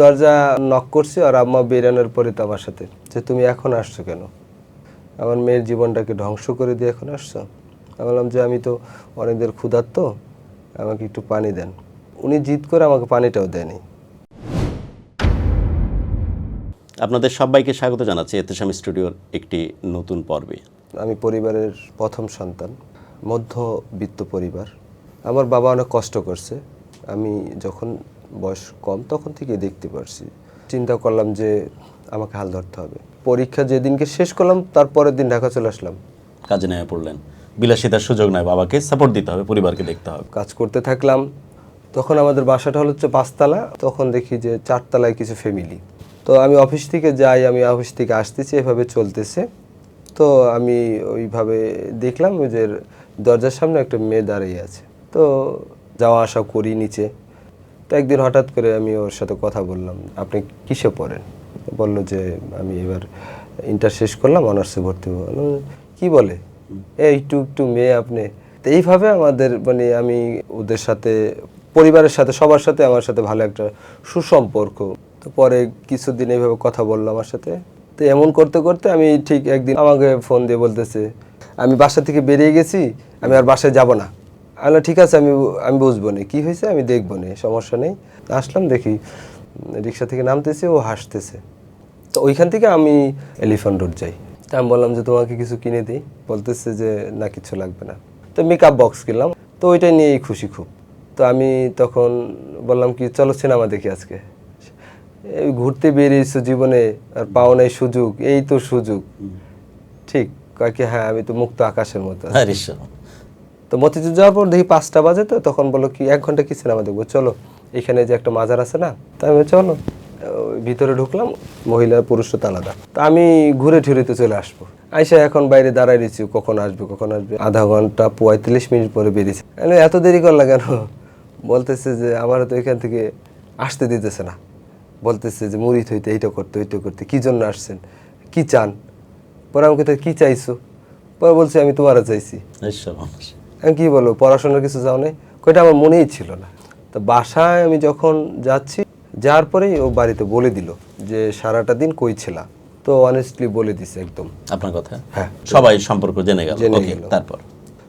দরজা নক করছি আর আম্মা বেরানোর পরে তো আমার সাথে। যে তুমি এখন আসছো কেন? আমার মেয়ের জীবনটাকে ধ্বংস করে দিয়ে এখন আসছো। আমি বললাম যে আমি তো অনেকদের ক্ষুধার্ত আমাকে একটু পানি দেন। উনি জিদ করে আমাকে পানিটাও দেয়নি। আপনাদের সবাইকে স্বাগত জানাচ্ছি এতেস্বামী স্টুডিওর একটি নতুন পর্বে। আমি পরিবারের প্রথম সন্তান মধ্যবিত্ত পরিবার। আমার বাবা অনেক কষ্ট করছে। আমি যখন বয়স কম তখন থেকে দেখতে পারছি। চিন্তা করলাম যে আমাকে হাল ধরতে হবে। পরীক্ষা যেদিনকে শেষ করলাম তারপরের দিন ঢাকা চলে আসলাম। কাজে নেমে পড়লেন। বিলাসিতার সুযোগ নয় বাবাকে সাপোর্ট দিতে হবে পরিবারকে দেখতে হবে। কাজ করতে থাকলাম। তখন আমাদের বাসাটা হলো হচ্ছে পাঁচতলা। তখন দেখি যে চারতলায় কিছু ফ্যামিলি তো আমি অফিস থেকে যাই আমি অফিস থেকে আসতেছি এভাবে চলতেছে। তো আমি ওইভাবে দেখলাম ওই যে দরজার সামনে একটা মেয়ে দাঁড়িয়ে আছে। তো যাওয়া আসা করি নিচে। তো একদিন হঠাৎ করে আমি ওর সাথে কথা বললাম, আপনি কিসে পড়েন? বলল যে, আমি এবার ইন্টার শেষ করলাম অনার্সে ভর্তি হব। কি বলে? এই একটু একটু মেয়ে আপনি। তো এইভাবে আমাদের মানে আমি ওদের সাথে, পরিবারের সাথে, সবার সাথে আমার সাথে ভালো একটা সুসম্পর্ক। তো পরে কিছুদিন এইভাবে কথা বলল আমার সাথে। তো এমন করতে করতে আমি ঠিক একদিন আমাকে ফোন দিয়ে বলতেছে, আমি বাসা থেকে বেরিয়ে গেছি, আমি আর বাসায় যাব না। বললাম, ঠিক আছে আমি আমি বুঝব না। কি হয়েছে? আমি দেখব না সমস্যা নেই। আসলাম দেখি রিক্সা থেকে নামতেছে ও হাসতেছে। তো ওইখান থেকে আমি এলিফ্যান্ট রোড যাই। তা আমি বললাম যে তোমাকে কিছু কিনে দিই। বলতেছে যে না কিছু লাগবে না। তো মেকআপ বক্স কিনলাম। তো ওইটা নিয়েই খুশি খুব। তো আমি তখন বললাম কি চলো সিনেমা দেখি আজকে। এই ঘুরতে বেরিয়েছো জীবনে আর পাও নাই সুযোগ এই তো সুযোগ। ঠিক কয় হ্যাঁ আমি তো মুক্ত আকাশের মতো হ্যাঁ তো মতিঝিল যাওয়ার পর দেখি পাঁচটা বাজে তো, তখন বলল কি, এক ঘণ্টা কি সিনেমা দেখব? চলো, এখানে যে একটা মাজার আছে না তাই আমি চলো। ভিতরে ঢুকলাম, মহিলা পুরুষ তো আলাদা। তা আমি ঘুরে ঠুরেতে চলে আসব। আইসা এখন বাইরে দাঁড়াই রয়েছি, কখন আসবে কখন আসবে? আধা ঘণ্টা পঁয়তাল্লিশ মিনিট পরে বেরিয়েছি। এত দেরি করলা কেন? বলতেছে যে আমার তো এখান থেকে আসতে দিতেছে না। বলতেছে যে, মুড়ি থইতে, এইটা করতে, ওইটা করতে, কী জন্য আসছেন? কি চান? পরে আমাকে তো কি চাইছো? পরে বলছে, আমি তোমারও চাইছি। আমি কি বলব পড়াশোনার কিছু যাও নাই। কইটা আমার মনেই ছিল না। তো বাসায় আমি যখন যাচ্ছি যাওয়ার পরেই ও বাড়িতে বলে দিল যে সারাটা দিন কই ছিলা? তো অনেস্টলি বলে দিছে একদম। আপনার কথা? হ্যাঁ। সবাই সম্পর্ক জেনে গেল। জেনে গেল। তারপর?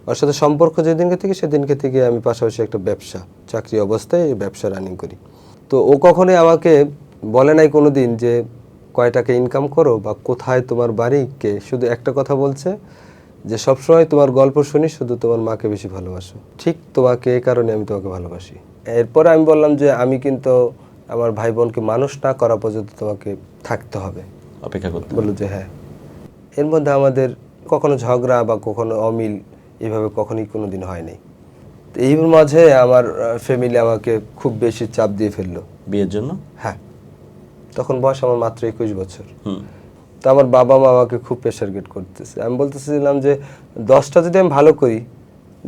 ওর সাথে সম্পর্ক যেদিনকে থেকে সেদিনকে থেকে আমি পাশাপাশি একটা ব্যবসা চাকরি অবস্থায় ব্যবসা রানিং করি। তো ও কখনোই আমাকে বলে নাই কোনো দিন যে কয় টাকা ইনকাম করো বা কোথায় তোমার বাড়ি কে? শুধু একটা কথা বলছে যে সবসময় তোমার গল্প শুনি শুধু তোমার মাকে বেশি ভালোবাসো। ঠিক তোমাকে এই কারণে আমি তোমাকে ভালোবাসি। এরপরে আমি বললাম যে আমি কিন্তু আমার ভাই বোনকে মানুষ না করা পর্যন্ত তোমাকে থাকতে হবে। অপেক্ষা করতে বলল যে হ্যাঁ। এর মধ্যে আমাদের কখনো ঝগড়া বা কখনো অমিল এভাবে কখনোই কোনো দিন হয়নি এই মাঝে আমার ফ্যামিলি আমাকে খুব বেশি চাপ দিয়ে ফেলল। বিয়ের জন্য? হ্যাঁ। তখন বয়স আমার মাত্র একুশ বছর। হুম। তো আমার বাবা মা আমাকে খুব প্রেশার গেট করতেছে। আমি বলতেছিলাম যে দশটা যদি আমি ভালো করি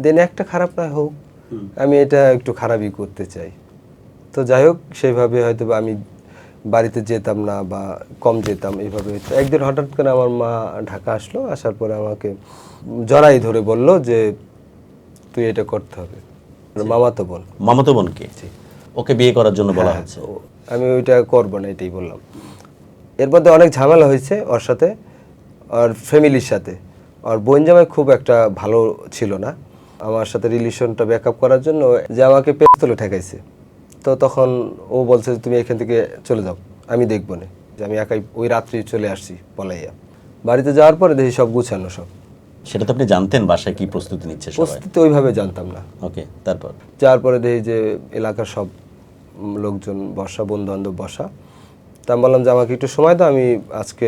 দেন একটা খারাপ না হোক। আমি এটা একটু খারাপই করতে চাই। তো যাই হোক সেইভাবে হয়তো আমি বাড়িতে যেতাম না বা কম যেতাম এইভাবে একদিন হঠাৎ করে আমার মা ঢাকা আসলো আসার পরে আমাকে জড়াই ধরে বলল যে তুই এটা করতে হবে। মামাতো বোন। মামাতো বোনকে? ওকে বিয়ে করার জন্য বলা হচ্ছে? তো আমি ওইটা করব না এটাই বললাম। এর মধ্যে অনেক ঝামেলা হয়েছে ওর সাথে ওর ফ্যামিলির সাথে। আর বোন জামাই খুব একটা ভালো ছিল না। আমার সাথে রিলেশনটা ব্যাক আপ করার জন্য যে আমাকে পেস্তলে ঠেকাইছে। তো তখন ও বলছে যে তুমি এখান থেকে চলে যাও আমি দেখব না। যে আমি একাই ওই রাত্রি চলে আসছি পলাইয়া। বাড়িতে যাওয়ার পরে দেখি সব গুছানো সব। সেটা তো আপনি জানতেন বাসায় কি প্রস্তুতি নিচ্ছে প্রস্তুতি ওইভাবে জানতাম না। ওকে তারপর? যাওয়ার পরে দেখি যে এলাকার সব লোকজন বসা বন্ধু বান্ধব বসা। তা আমি বললাম যে আমাকে একটু সময় দাও আমি আজকে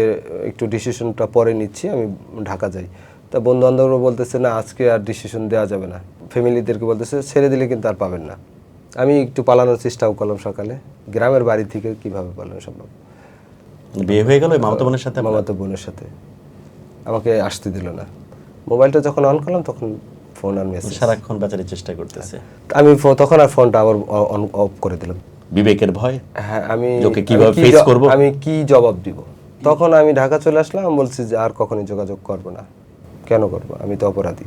একটু ডিসিশনটা পরে নিচ্ছি আমি ঢাকা যাই। তা বন্ধু বান্ধবরা বলতেছে না আজকে আর ডিসিশন দেওয়া যাবে না। ফ্যামিলিদেরকে বলতেছে ছেড়ে দিলে কিন্তু আর পাবেন না। আমি একটু পালানোর চেষ্টাও করলাম সকালে গ্রামের বাড়ি থেকে কীভাবে পালানো সম্ভব? বিয়ে হয়ে গেল মামাতো বোনের সাথে? মামাতো বোনের সাথে। আমাকে আসতে দিল না। মোবাইলটা যখন অন করলাম তখন ফোন আর মেসেজ সারাক্ষণ বেচারির চেষ্টা করতেছে। আমি তখন আর ফোনটা আবার অন অফ করে দিলাম। বিবেকের ভয়? হ্যাঁ আমি ওকে কীভাবে জ- করব? আমি কি জবাব দিব? তখন আমি ঢাকা চলে আসলাম বলছি যে আর কখনোই যোগাযোগ করব না। কেন করব? আমি তো অপরাধী।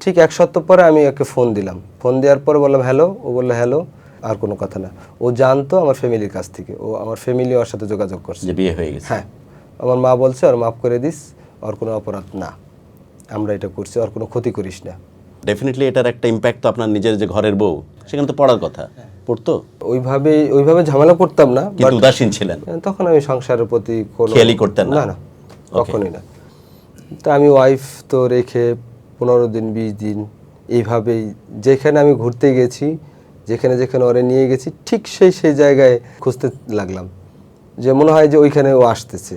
ঠিক এক সপ্তাহ পরে আমি ওকে ফোন দিলাম। ফোন দেওয়ার পরে বললাম হ্যালো ও বলল হ্যালো আর কোনো কথা না। ও জানতো আমার ফ্যামিলির কাছ থেকে। ও আমার ফ্যামিলি ওর সাথে যোগাযোগ করছে। যে বিয়ে হয়ে গেছে। হ্যাঁ। আমার মা বলছে আর মাফ করে দিস ওর কোনো অপরাধ না। আমরা এটা করছি ওর কোনো ক্ষতি করিস না। ডেফিনেটলি এটার একটা ইম্প্যাক্ট তো আপনার নিজের যে ঘরের বউ সেখানে তো পড়ার কথা। পড়তো। ওইভাবে ওইভাবে ঝামেলা করতাম না কিন্তু উদাসীন ছিলেন। তখন আমি সংসারের প্রতি কোনো খেয়ালই করতেন না? না না কখনোই না। তা আমি ওয়াইফ তো রেখে পনেরো দিন বিশ দিন এইভাবেই যেখানে আমি ঘুরতে গেছি যেখানে যেখানে ওরে নিয়ে গেছি ঠিক সেই সেই জায়গায় খুঁজতে লাগলাম। যে মনে হয় যে ওইখানে ও আসতেছে।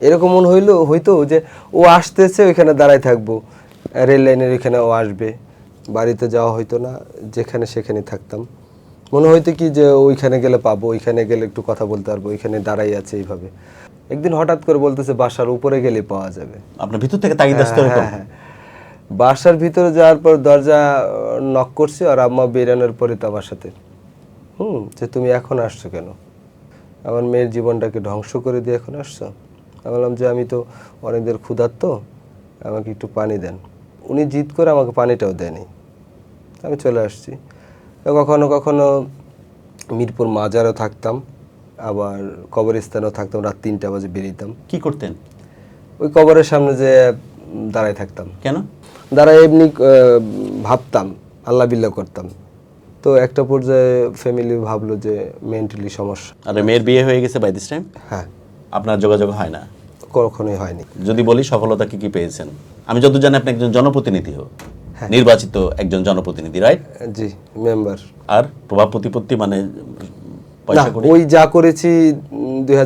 এরকম মনে হইল হয়তো যে ও আসতেছে ওইখানে দাঁড়ায় থাকব। রেল লাইনের ওইখানে ও আসবে। বাড়িতে যাওয়া হইতো না যেখানে সেখানে থাকতাম। মনে হইতো কি যে ওইখানে গেলে পাবো ওইখানে গেলে একটু কথা বলতে পারব ওইখানে দাঁড়াই আছে এইভাবে। একদিন হঠাৎ করে বলতেছে বাসার উপরে গেলে পাওয়া যাবে। আপনার ভিতর থেকে তাগিদ আসতো হ্যাঁ, হ্যাঁ। বাসার ভিতরে যাওয়ার পর দরজা নক করছি আর আম্মা বেরানোর পরে তো আমার সাথে। হুম যে তুমি এখন আসছো কেন? আমার মেয়ের জীবনটাকে ধ্বংস করে দিয়ে এখন আসছো? আমি বললাম যে আমি তো অনেকদের ক্ষুধার্ত আমাকে একটু পানি দেন। উনি জিদ করে আমাকে পানিটাও দেয়নি। আমি চলে আসছি। কখনো কখনো মিরপুর মাজারও থাকতাম আবার কবরস্থানেও থাকতাম রাত তিনটা বাজে বেরিয়েতাম। কি করতেন? ওই কবরের সামনে যে দাঁড়ায় থাকতাম। কেন? দাঁড়ায় এমনি ভাবতাম আল্লাহ বিল্লাহ করতাম। তো একটা পর্যায়ে ফ্যামিলি ভাবলো যে মেন্টালি সমস্যা। আর মেয়ের বিয়ে হয়ে গেছে বাই দিস টাইম হ্যাঁ। আপনার যোগাযোগ হয় না? কখনোই হয়নি। যদি বলি সফলতা কি কি পেয়েছেন? আমি যত জানি আপনি একজন জনপ্রতিনিধি হো হ্যাঁ। নির্বাচিত একজন জনপ্রতিনিধি রাইট জি মেম্বার আর প্রভাব প্রতিপত্তি মানে ওই যা করেছি দুই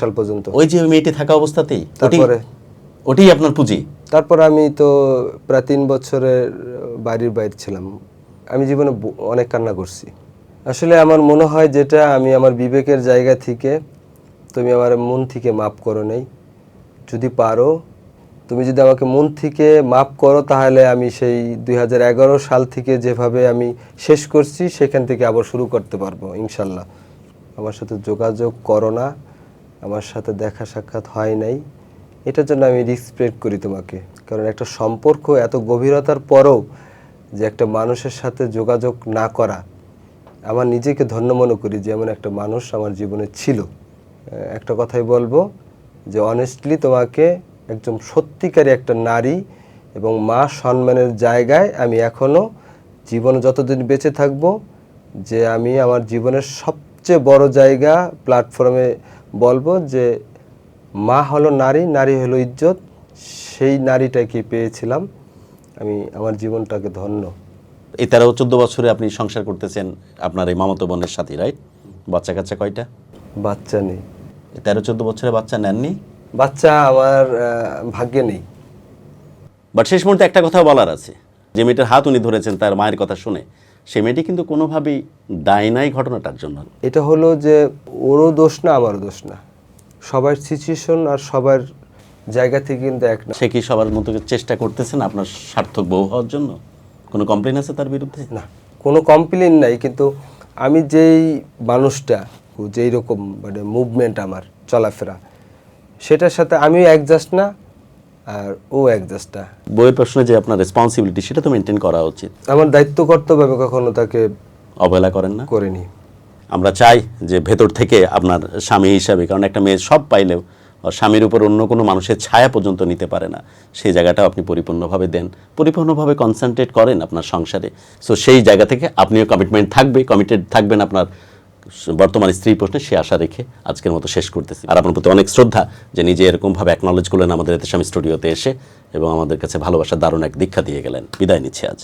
সাল পর্যন্ত। ওই যে মেয়েটি থাকা অবস্থাতেই? তারপরে? ওটি আপনার পুঁজি? তারপর আমি তো প্রায় তিন বছরের বাড়ির বাইরে ছিলাম। আমি জীবনে অনেক কান্না করছি। আসলে আমার মনে হয় যেটা আমি আমার বিবেকের জায়গা থেকে তুমি আমার মন থেকে মাপ করো নেই। যদি পারো তুমি যদি আমাকে মন থেকে মাপ করো, তাহলে আমি সেই দু হাজার এগারো সাল থেকে যেভাবে আমি শেষ করছি, সেখান থেকে আবার শুরু করতে পারব, ইনশাল্লাহ। আমার সাথে যোগাযোগ করো না। আমার সাথে দেখা সাক্ষাৎ হয় নাই। এটার জন্য আমি রিসপেক্ট করি তোমাকে। কারণ একটা সম্পর্ক এত গভীরতার পরও যে একটা মানুষের সাথে যোগাযোগ না করা, আমার নিজেকে ধন্য মনে করি যে এমন একটা মানুষ আমার জীবনে ছিল। একটা কথাই বলব যে অনেস্টলি তোমাকে একদম সত্যিকারী একটা নারী এবং মা সম্মানের জায়গায় আমি এখনও জীবনে যতদিন বেঁচে থাকব যে আমি আমার জীবনের সবচেয়ে বড় জায়গা প্ল্যাটফর্মে বলব যে মা হলো নারী নারী হলো ইজ্জত সেই নারীটাকে পেয়েছিলাম। আমি আমার জীবনটাকে ধন্য। এই তেরো চোদ্দ বছরে আপনি সংসার করতেছেন আপনার এই মামাতো বোনের সাথে রাইট বাচ্চা কাচ্চা কয়টা? বাচ্চা নেই। তেরো চোদ্দ বছরে বাচ্চা নেননি? বাচ্চা আমার ভাগ্যে নেই। বাট শেষ মুহূর্তে একটা কথা বলার আছে। যে মেয়েটার হাত উনি ধরেছেন তার মায়ের কথা শুনে সে মেয়েটি কিন্তু কোনোভাবেই দায় নাই ঘটনাটার জন্য। এটা হলো যে ওরও দোষ না আমারও দোষ না। সবার সিচুয়েশন আর সবার জায়গা থেকে কিন্তু এক না। সে কি সবার মতো চেষ্টা করতেছেন আপনার সার্থক বউ হওয়ার জন্য? কোনো কমপ্লেন আছে তার বিরুদ্ধে? না কোনো কমপ্লেন নাই কিন্তু আমি যেই মানুষটা যেই রকম মানে মুভমেন্ট আমার চলাফেরা সেটার সাথে আমিও অ্যাডজাস্ট না আর ও অ্যাডজাস্ট না। বইয়ের প্রশ্নে যে আপনার রেসপন্সিবিলিটি সেটা তো মেনটেন করা উচিত। আমার দায়িত্ব কর্তব্য আমি কখনো তাকে অবহেলা করেন না। করিনি। আমরা চাই যে ভেতর থেকে আপনার স্বামী হিসাবে কারণ একটা মেয়ে সব পাইলেও স্বামীর উপর অন্য কোনো মানুষের ছায়া পর্যন্ত নিতে পারে না। সেই জায়গাটাও আপনি পরিপূর্ণভাবে দেন। পরিপূর্ণভাবে কনসেন্ট্রেট করেন আপনার সংসারে। সো সেই জায়গা থেকে আপনিও কমিটমেন্ট থাকবে কমিটেড থাকবেন আপনার বর্তমান স্ত্রী প্রশ্নে সে আশা রেখে আজকের মতো শেষ করতেছি। আর আপনার প্রতি অনেক শ্রদ্ধা যে নিজে এরকমভাবে অ্যাকনলেজ করলেন আমাদের এতে স্বামী স্টুডিওতে এসে এবং আমাদের কাছে ভালোবাসার দারুণ এক দীক্ষা দিয়ে গেলেন। বিদায় নিচ্ছে আজ।